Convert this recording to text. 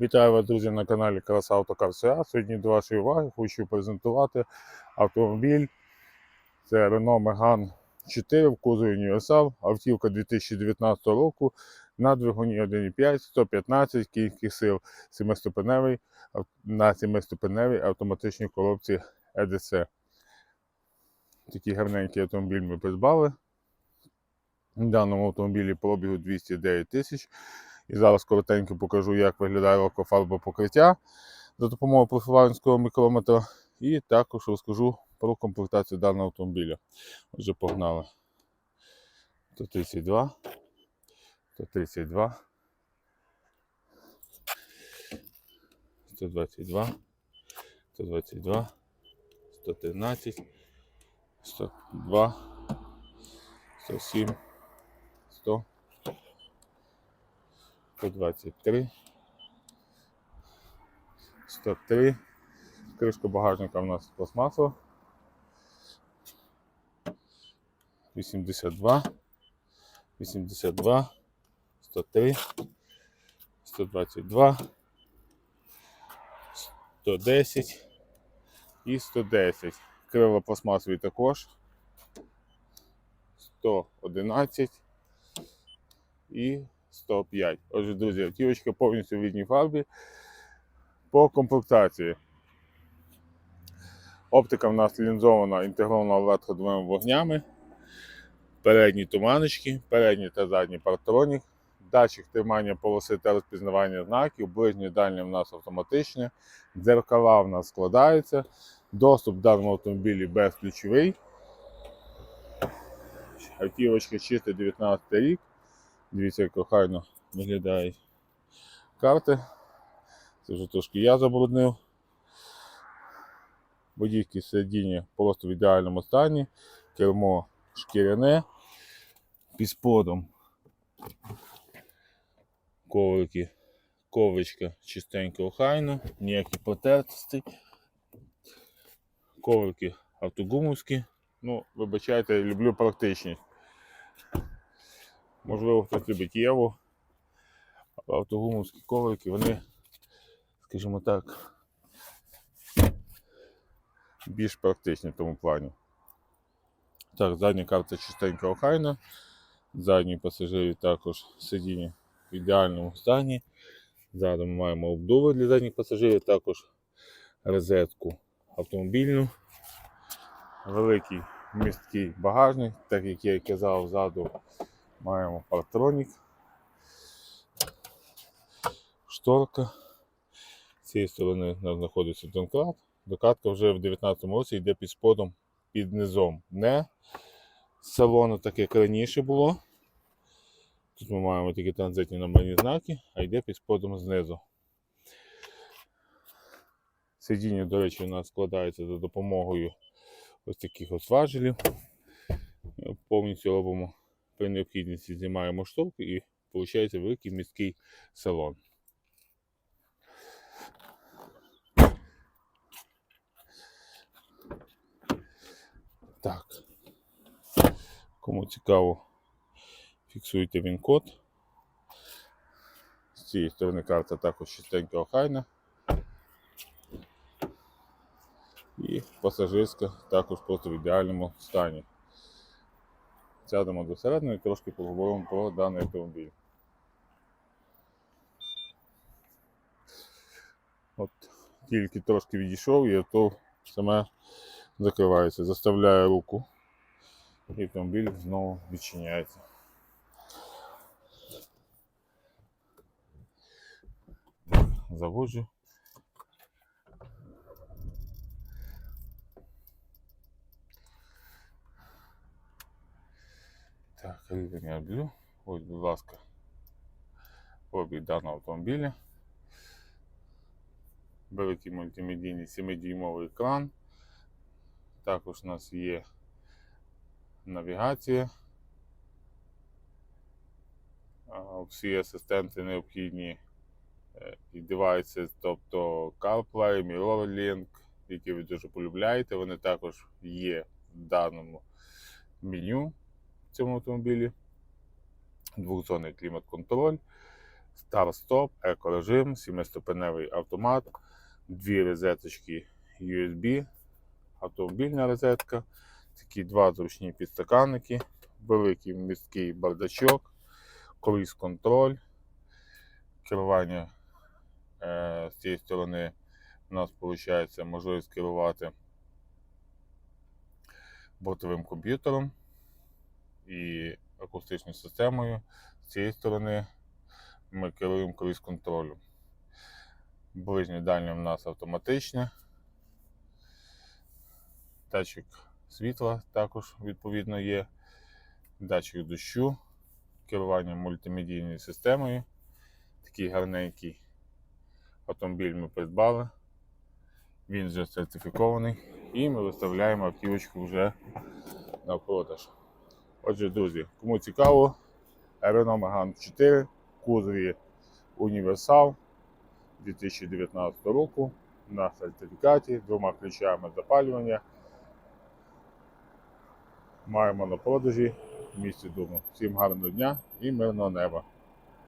Вітаю вас, друзі, на каналі Краса Автокарсеа. Сьогодні до вашої уваги хочу презентувати автомобіль. Це Renault Megane 4 в кузові універсал. Автівка 2019 року на двигуні 1.5, 115 кінських сил, 7-ступеневий, на 7-ступеневій автоматичній коробці EDC. Такий гарненький автомобіль ми придбали. В даному автомобілі пробігу 209 тисяч. І зараз коротенько покажу, як виглядає лакофарбове покриття за допомогою профілактичного мікрометра. І також розкажу про комплектацію даного автомобіля. Отже, погнали. 132, 132, 122, 122, 113, 102, 107, 100. 123, 103. Кришка багажника у нас пластмасова. 82, 82, 103, 122, 110 і 110. Крила пластмасові також. 111 і 105. Отже, друзі, автівочка повністю в рідній фарбі. По комплектації. Оптика в нас лінзована інтегрована LED-ходовими вогнями. Передні туманочки, передній та задній партронік. Датчик тримання полоси та розпізнавання знаків, ближнє дальнє в нас автоматичне, дзеркала в нас складаються, доступ в даному автомобілі безключовий. Автівочка чиста 19 рік. Дивіться, як охайно виглядають карти. Це вже трошки я забруднив. Водійське сидіння просто в ідеальному стані. Кермо шкіряне. Під сподом коврики, ковричка чистенько охайно, ніякі потертості. Коврики автогумовські. Ну, вибачайте, люблю практичність. Можливо, хтось любить Єву. Але автогумовські коврики, вони, скажімо так, більш практичні в тому плані. Так, задня карта чистенька охайна. Задні пасажири також сидіння в ідеальному стані. Ззаду ми маємо обдуви для задніх пасажирів, також розетку автомобільну. Великий місткий багажник, так як я і казав, ззаду маємо партронік, шторка. З цієї сторони знаходиться донкрат. Докатка вже в 19 році йде під сподом, під низом. Не салону, так як раніше було. Тут ми маємо такі транзитні номерні знаки, а йде під сподом знизу. Сидіння, до речі, у нас складається за допомогою ось таких ось важелів. Повністю робимо при необхідності знімаємо шторку і виходить великий міський салон. Так. Кому цікаво, фіксуйте він код. З цієї сторони карта також чистенька охайна. І пасажирська також просто в ідеальному стані. Сядемо до середини і трошки поговоримо про даний автомобіль. От тільки трошки відійшов і авто саме закривається. Заставляє руку. І автомобіль знову відчиняється. Заводжу. Так, рівень я роблю. Ось, будь ласка, обіг даного автомобіля. Великий мультимедійний 7-дюймовий екран. Також у нас є навігація. Всі асистенти необхідні е, і девайси, тобто CarPlay, MirrorLink, які ви дуже полюбляєте, вони також є в даному меню цьому автомобілі. Двохзонний клімат-контроль, старт-стоп, екорежим, 7-ступеневий автомат, дві розеточки USB, автомобільна розетка, такі два зручні підстаканники, великий місткий бардачок, круїз контроль, керування е, з цієї сторони у нас виходить можливість керувати бортовим комп'ютером і акустичною системою. З цієї сторони ми керуємо круїз контролем. Ближнє дальнє в нас автоматичне. Датчик світла також відповідно є. Датчик дощу, керування мультимедійною системою. Такий гарненький автомобіль ми придбали. Він вже сертифікований. І ми виставляємо автівочку вже на продаж. Отже, друзі, кому цікаво, Renault Megane 4 кузові Універсал 2019 року на сертифікаті, двома ключами запалювання. Маємо на продажі в місті Думу. Всім гарного дня і мирного неба!